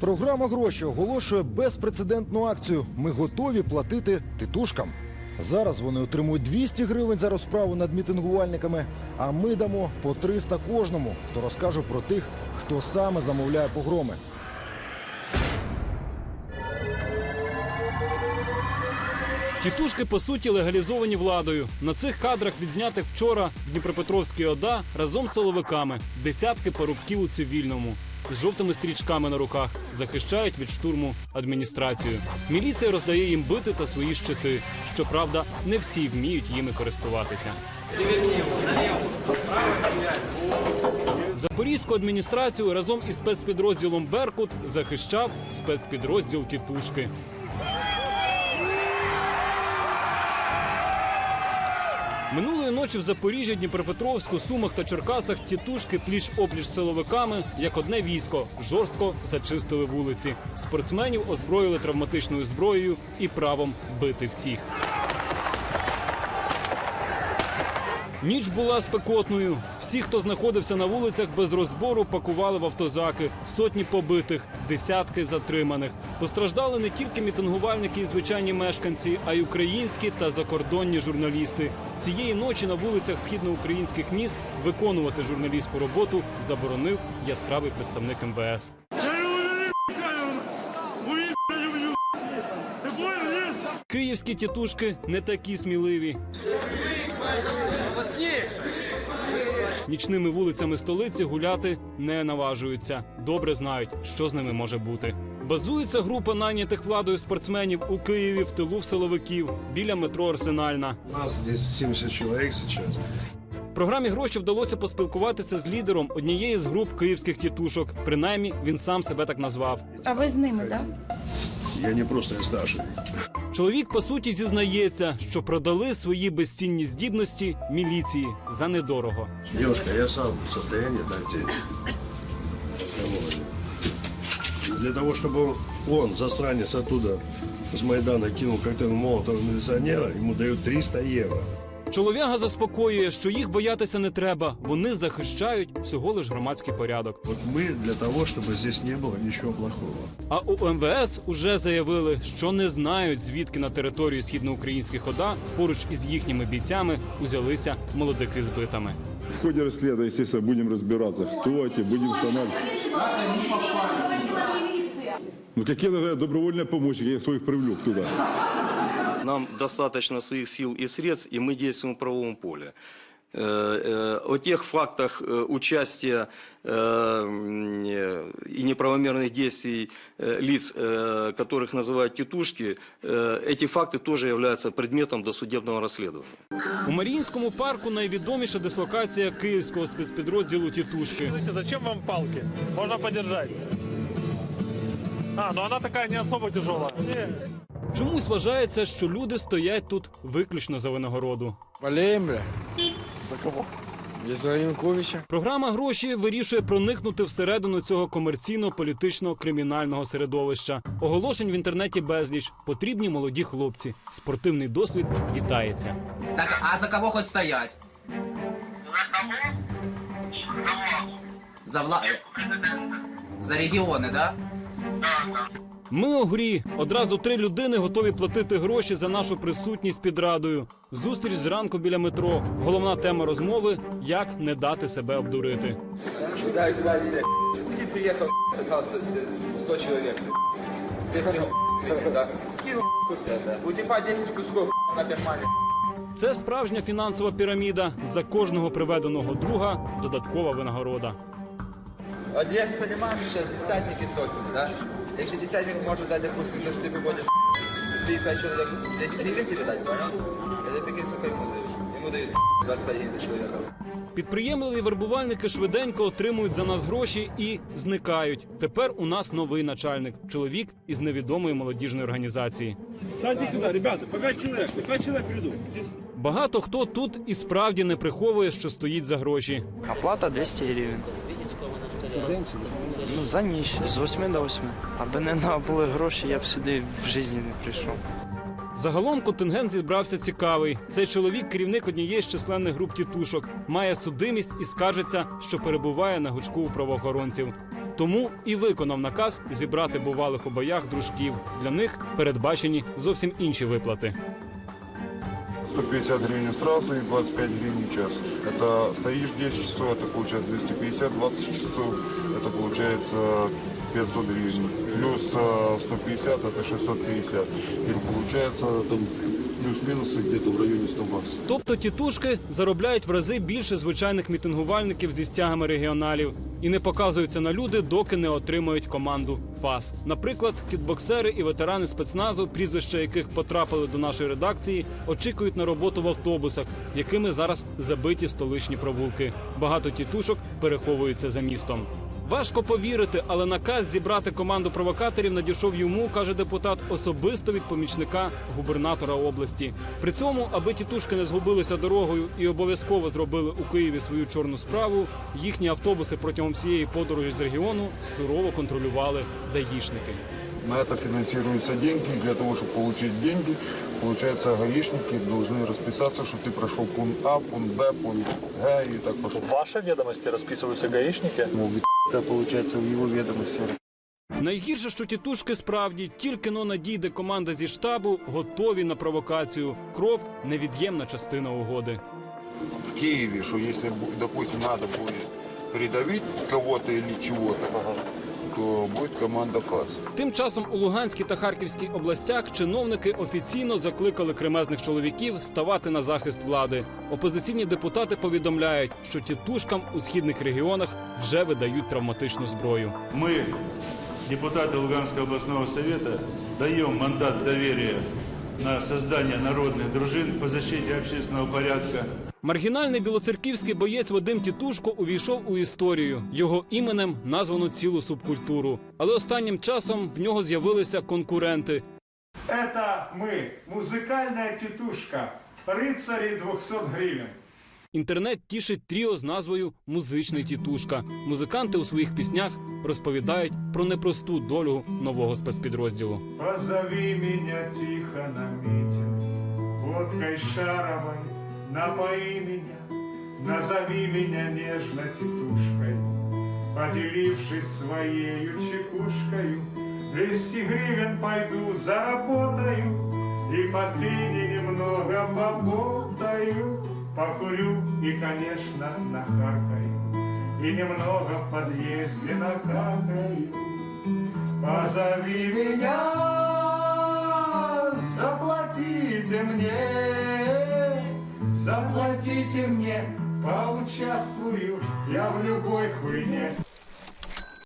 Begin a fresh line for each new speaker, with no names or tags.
Програма гроші оголошує безпрецедентну акцію. Ми готові платити титушкам. Зараз вони отримують 200 гривень за розправу над мітингувальниками, а ми дамо по 300 кожному, хто розкаже про тих, хто саме замовляє погроми.
Тітушки по суті легалізовані владою. На цих кадрах відзнятих вчора в Дніпропетровській ОДА разом з силовиками десятки парубків у цивільному з жовтими стрічками на руках захищають від штурму адміністрацію. Міліція роздає їм бити та свої щити. Щоправда, не всі вміють їми користуватися. Запорізьку адміністрацію разом із спецпідрозділом Беркут захищав спецпідрозділ Тітушки. Минулої ночі в Запоріжжі, Дніпропетровську, Сумах та Черкасах тітушки пліч опліч силовиками, як одне військо, жорстко зачистили вулиці. Спортсменів озброїли травматичною зброєю і правом бити всіх. Ніч була спекотною. Всі, хто знаходився на вулицях без розбору, пакували в автозаки. Сотні побитих, десятки затриманих. Постраждали не тільки мітингувальники і звичайні мешканці, а й українські та закордонні журналісти. Цієї ночі на вулицях східноукраїнських міст виконувати журналістську роботу заборонив яскравий представник МВС. Київські тітушки не такі сміливі. Нічними вулицями столиці гуляти не наважуються. Добре знають, що з ними може бути. Базується група найнятих владою спортсменів у Києві в тилу в силовиків біля метро Арсенальна.
У нас здесь 70 человек сейчас.
Програмі гроші вдалося поспілкуватися з лідером однієї з груп київських тітушок. Принаймні він сам себе так назвав.
А ви з ними, так?
Я не просто я старший.
Чоловік по суті зізнається, що продали свої безцінні здібності міліції за недорого.
Дівчинка, я сам в стані дати. Для того, щоб он, застранець оттуда, з Майдана, кинув коктейль молотого міліціонера, йому дають 300 евро.
Чолов'яга заспокоює, що їх боятися не треба. Вони захищають всього лиш громадський порядок.
Вот мы для того, чтобы здесь не было ничего плохого.
А у МВС уже заявили, що не знають, звідки на території східноукраїнських ОДА поруч із їхніми бійцями узялися молодики з битами.
В ходе расследования, естественно, будем разбираться, кто эти, будем устанавливать. Ну какие надо добровольные помощники, кто их привлек туда?
Нам достаточно своих сил и средств, и мы действуем в правовом поле. Э, э, О тех фактах э, участия э, м, э, и неправомерных действий э, лиц, э, которых называют тетушки, э, эти факты тоже являются предметом досудебного расследования.
У Маріїнському парку найвідоміша дислокація київського спецпідрозділу Тітушки.
Скажите, зачем вам палки? Можно подержать. А, ну она такая не особо тяжелая.
Чомусь вважається, що люди стоять тут виключно за винагороду.
Болеем, бля. За кого? Януковича.
Програма гроші вирішує проникнути всередину цього комерційно-політично кримінального середовища. Оголошень в інтернеті безліч. Потрібні молоді хлопці. Спортивний досвід вітається.
Так, а за кого хоть стоять? За вла... За регіони, да?
Ми у грі. Одразу три людини готові платити гроші за нашу присутність під радою. Зустріч зранку біля метро. Головна тема розмови як не дати себе обдурити.
Дай туда все. Ты приехал, пожалуйста, 100 человек. Ты говорил, да. Кинул все это. У тебя 10 кусков на кармане.
Це справжня фінансова піраміда. За кожного приведеного друга додаткова винагорода.
Вот я понимаешь, сейчас десятники сотни, да? Если десятник может дать, допустим, то, что ты выводишь свои 5 человек, 10 гривен тебе дать, понял? Это прикинь, сколько ему даешь. Ему дают 25 гривен за человека.
Підприємливі вербувальники швиденько отримують за нас гроші і зникають. Тепер у нас новий начальник чоловік із невідомої молодіжної організації. Багато хто тут і справді не приховує, що стоїть за гроші.
Оплата 200 гривень. За день чи за Ну, за ніч, з 8 до 8. Аби не були гроші, я б сюди в житті не прийшов.
Загалом контингент зібрався цікавий. Цей чоловік, керівник однієї з численних груп тітушок, має судимість і скаржиться, що перебуває на гучку у правоохоронців. Тому і виконав наказ зібрати бувалих у боях дружків. Для них передбачені зовсім інші виплати.
150 гривен сразу и 25 гривен в час. Это стоишь 10 часов, это получается 250, 20 часов, это получается 500 гривен. Плюс э, 150, это 650. И получается там плюс-минус где-то в районе 100 баксов.
Тобто тітушки заробляють в рази більше звичайних мітингувальників зі стягами регіоналів і не показуються на люди, доки не отримають команду ФАС. Наприклад, кітбоксери і ветерани спецназу, прізвища яких потрапили до нашої редакції, очікують на роботу в автобусах, якими зараз забиті столичні провулки. Багато тітушок переховуються за містом. Важко повірити, але наказ зібрати команду провокаторів надійшов йому, каже депутат, особисто від помічника губернатора області. При цьому, аби тітушки не згубилися дорогою і обов'язково зробили у Києві свою чорну справу, їхні автобуси протягом всієї подорожі з регіону сурово контролювали даїшники.
На это финансируются деньги. И Для того, чтобы получить деньги, получается, гаишники должны расписаться, что ты прошел пункт А, пункт Б, пункт Г и так пошло.
В вашей ведомости расписываются гаишники.
Ну, это получается в его відомості
Найгірше, що тітушки справді тільки но надійде команда зі штабу, готові на провокацію. Кров невід'ємна частина угоди.
в Києві, що якщо допустим, надо будет придавить кого-то или чего-то, то будет команда ФАС.
Тим часом у Луганській та Харківській областях чиновники офіційно закликали кремезних чоловіків ставати на захист влади. Опозиційні депутати повідомляють, що тітушкам у східних регіонах вже видають травматичну зброю.
Мы, депутаты Луганского областного совета, даем мандат доверия на создание народных дружин по защите общественного порядка.
Маргінальний білоцерківський боєць Вадим Тітушко увійшов у історію. Його іменем названо цілу субкультуру. Але останнім часом в нього з'явилися конкуренти.
Это мы, музыкальная тетушка, рыцари 200 гривен.
Інтернет тішить тріо з назвою Музичний тітушка. Музиканти у своїх піснях розповідають про непросту долю нового спецпідрозділу.
Позови меня тихо на митинг, водкой шаровой Напои меня, назови меня нежно тетушкой, поделившись своею чекушкою, 200 гривен пойду заработаю, и по фине немного поболтаю, покурю и, конечно, нахаркаю, и немного в подъезде накакаю. Позови меня, заплатите мне, заплатите мне, поучаствую я в любой хуйне.